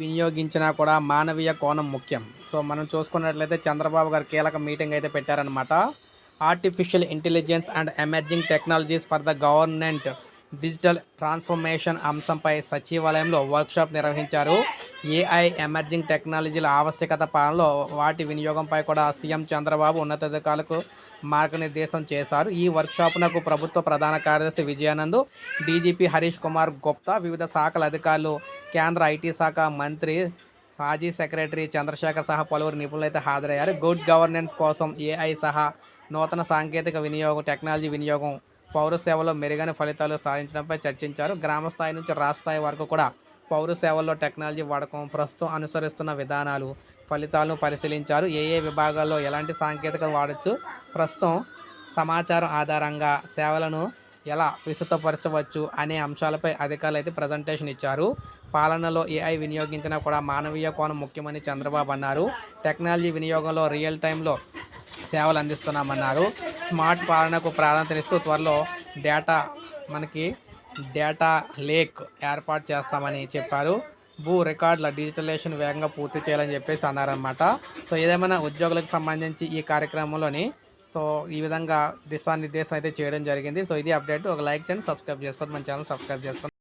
వినియోగించినా కూడా మానవీయ కోణం ముఖ్యం. సో మనం చూసుకున్నట్లయితే చంద్రబాబు గారు కీలక మీటింగ్ అయితే పెట్టారనమాట artificial intelligence and emerging technologies for the government digital transformation అంశంపై సచివాలయంలో వర్క్షాప్ నిర్వహించారు. ఏఐ ఎమర్జింగ్ టెక్నాలజీల ఆవశ్యకత పాలనలో వాటి వినియోగంపై కూడా సీఎం చంద్రబాబు ఉన్నతాధికారులకు మార్గనిర్దేశం చేశారు. ఈ వర్క్షాప్నకు ప్రభుత్వ ప్రధాన కార్యదర్శి విజయానంద్ డీజీపీ హరీష్ కుమార్ గుప్తా వివిధ శాఖల అధికారులు కేంద్ర ఐటీ శాఖ మంత్రి మాజీ సెక్రటరీ చంద్రశేఖర్ సహా పలువురు నిపుణులు అయితే హాజరయ్యారు. గుడ్ గవర్నెన్స్ కోసం ఏఐ సహా నూతన సాంకేతిక వినియోగం టెక్నాలజీ వినియోగం పౌర సేవలో మెరుగైన ఫలితాలు సాధించడంపై చర్చించారు. గ్రామ స్థాయి నుంచి రాష్ట్ర స్థాయి వరకు కూడా పౌర సేవల్లో టెక్నాలజీ వాడకం ప్రస్తుతం అనుసరిస్తున్న విధానాలు ఫలితాలను పరిశీలించారు. ఏ ఏ విభాగాల్లో ఎలాంటి సాంకేతికత వాడచ్చు? ప్రస్తుతం సమాచారం ఆధారంగా సేవలను ఎలా విస్తృతపరచవచ్చు అనే అంశాలపై అధికారులు అయితే ప్రజెంటేషన్ ఇచ్చారు. పాలనలో ఏఐ వినియోగించినా కూడా మానవీయ కోణం ముఖ్యమని చంద్రబాబు అన్నారు. టెక్నాలజీ వినియోగంలో రియల్ టైంలో సేవలు అందిస్తున్నామన్నారు. స్మార్ట్ పాలనకు ప్రాధాన్యతనిస్తూ త్వరలో డేటా మనకి డేటా లేక్ ఏర్పాటు చేస్తామని చెప్పారు. భూ రికార్డుల డిజిటలైజేషన్ వేగంగా పూర్తి చేయాలని చెప్పేసి అన్నారనమాట సో ఏదేమైనా ఉద్యోగులకు సంబంధించి ఈ కార్యక్రమంలోని సో ఈ విధంగా దిశానిర్దేశం అయితే చేయడం జరిగింది. సో ఇది అప్డేట్. ఒక లైక్ చేయండి సబ్స్క్రైబ్ చేసుకోండి. మన ఛానల్ సబ్స్క్రైబ్ చేసుకోండి.